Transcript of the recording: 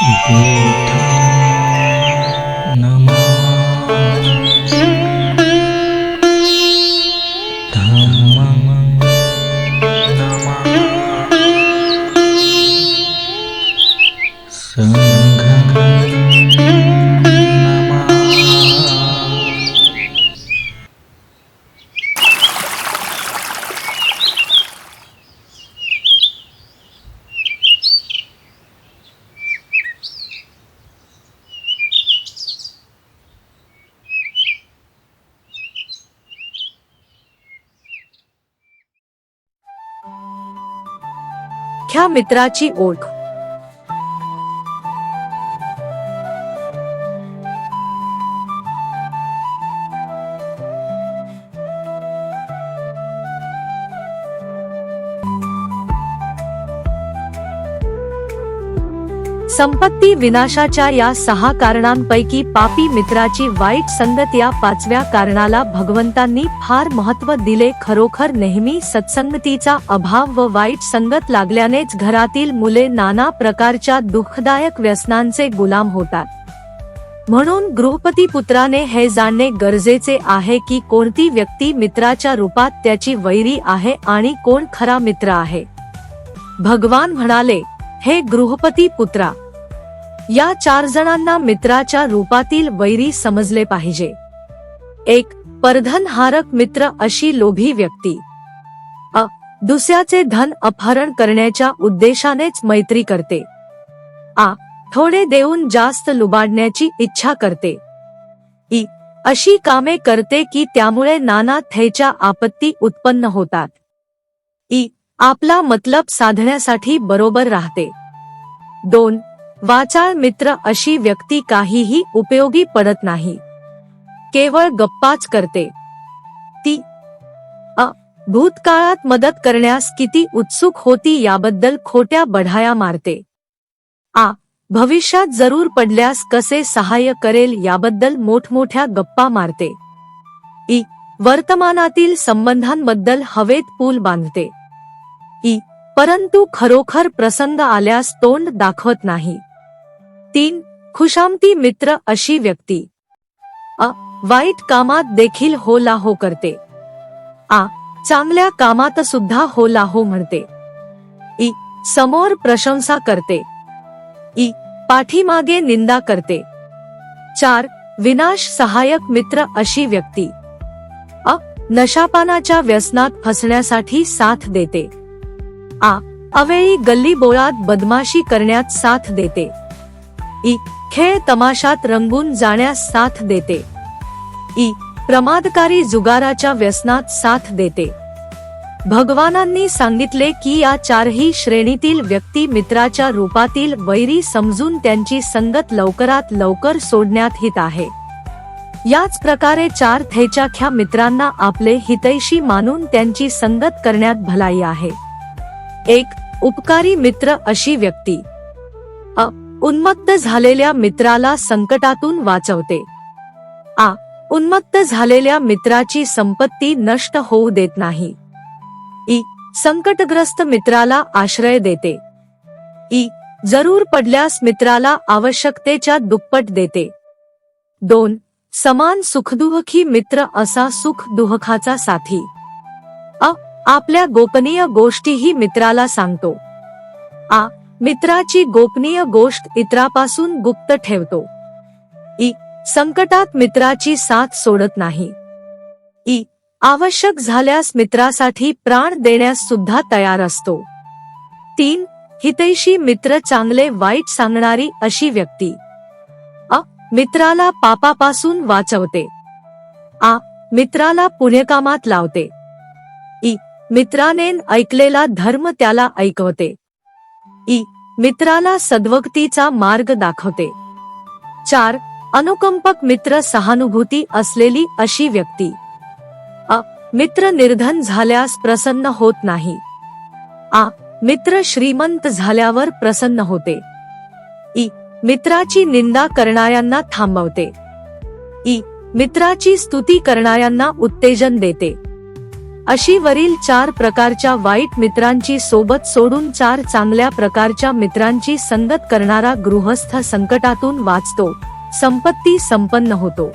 y ख्या मित्राची ओळख. संपत्ती विनाशाच्या या सहा कारणांपैकी पापी मित्राची वाईट संगत या पाचव्या कारणाला भगवंतांनी फार महत्त्व दिले. खरोखर नेहमी सत्संगतीचा अभाव व वाईट संगत लागल्यानेच घरातील मुले नाना प्रकारच्या दुःखदायक व्यसनांचे गुलाम होतात. म्हणून गृहपती पुत्राने हे जाणणे गरजेचे आहे की कोणती व्यक्ती मित्राच्या रूपात त्याची वैरी आहे आणि कोण खरा मित्र आहे. भगवान म्हणाले हे गृहपती पुत्रा या चार जणांना मित्राच्या रूपातील वैरी समजले पाहिजे. एक परधनहारक मित्र अशी लोभी व्यक्ती. अ दुसऱ्याचे धन अपहरण करण्याच्या उद्देशानेच मैत्री करते. आ थोडे देऊन जास्त लुबाडण्याची इच्छा करते. ई अशी कामे करते की त्यामुळे नाना थैच्या आपत्ती उत्पन्न होतात. ई आपला मतलब साधण्यासाठी बरोबर राहते. दोन वाचाळ मित्र अशी व्यक्ती काहीही उपयोगी पडत नाही. केवळ गप्पाच करते. ती अ भूतकाळात मदत करण्यास किती उत्सुक होती याबद्दल खोट्या बढाया मारते. आ भविष्यात जरूर पडल्यास कसे सहाय्य करेल याबद्दल मोठमोठ्या गप्पा मारते. ई वर्तमानातील संबंधांबद्दल हवेत पूल बांधते. ई परंतु खरोखर प्रसंग आल्यास तोंड दाखवत नाही. तीन खुशामती मित्र अशी व्यक्ती. अ वाईट कामात देखील हो ला हो करते. आ चांगल्या कामात सुद्धा हो ला हो म्हणते. ई समोर प्रशंसा करते. ई पाठीमागे निंदा करते. चार विनाश सहायक मित्र अशी व्यक्ती. अ नशापानाच्या व्यसनात फसण्यासाठी साथ देते. आ अवेळी गल्ली बोळात बदमाशी करण्यात साथ देते. ई खेळ तमाशात रंगून जाण्यास साथ देते. ई प्रमादकारी जुगाराच्या व्यसनात साथ देते. भगवानांनी सांगितले की या चारही श्रेणीतील व्यक्ती मित्राच्या रूपातील वैरी समजून त्यांची संगत लवकरात लवकर सोडण्यात हित आहे. याच प्रकारे चार थेच्याख्या मित्रांना आपले हितैषी मानून त्यांची संगत करण्यात भलाई आहे. एक उपकारी मित्र अशी व्यक्ती. अ उन्मत्त झालेल्या मित्राला संकटातून वाचवते. आ उन्मत्त झालेल्या मित्राची संपत्ती नष्ट होऊ देत नाही. ई संकटग्रस्त मित्राला आश्रय देते. ई जरूर पडल्यास मित्राला आवश्यकतेच्या दुप्पट देते. दोन समान सुखदुःखी मित्र असा सुख दुःखाचा साथी. अ आपल्या गोपनीय गोष्टीही मित्राला सांगतो. आ मित्राची गोपनीय गोष्ट इतरापासून गुप्त ठेवतो. ई. संकटात मित्राची साथ सोडत नाही. ई. आवश्यक झाल्यास मित्रासाठी प्राण देण्यास सुद्धा तयार असतो. तीन. हितैषी मित्र चांगले वाईट सांगणारी अशी व्यक्ती. अ. मित्राला पापापासून वाचवते. आ. मित्राला पुण्यकामात लावते. ई. मित्राने ऐकलेला धर्म त्याला ऐकवते. ई. मित्राला सद्वक्तीचा मार्ग दाखवते. चार अनुकंपक मित्र सहानुभूती असलेली अशी व्यक्ती. अ मित्र निर्धन झाल्यास प्रसन्न होत नाही. आ मित्र श्रीमंत झाल्यावर प्रसन्न होते. ई मित्राची निंदा करणाऱ्यांना थांबवते. ई मित्राची स्तुती करणाऱ्यांना उत्तेजन देते. अशी वरील चार प्रकारच्या वाईट मित्रांची सोबत सोडून चार चांगल्या प्रकारच्या मित्रांची संगत करणारा गृहस्थ संकटातून वाचतो. संपत्ती संपन्न होतो.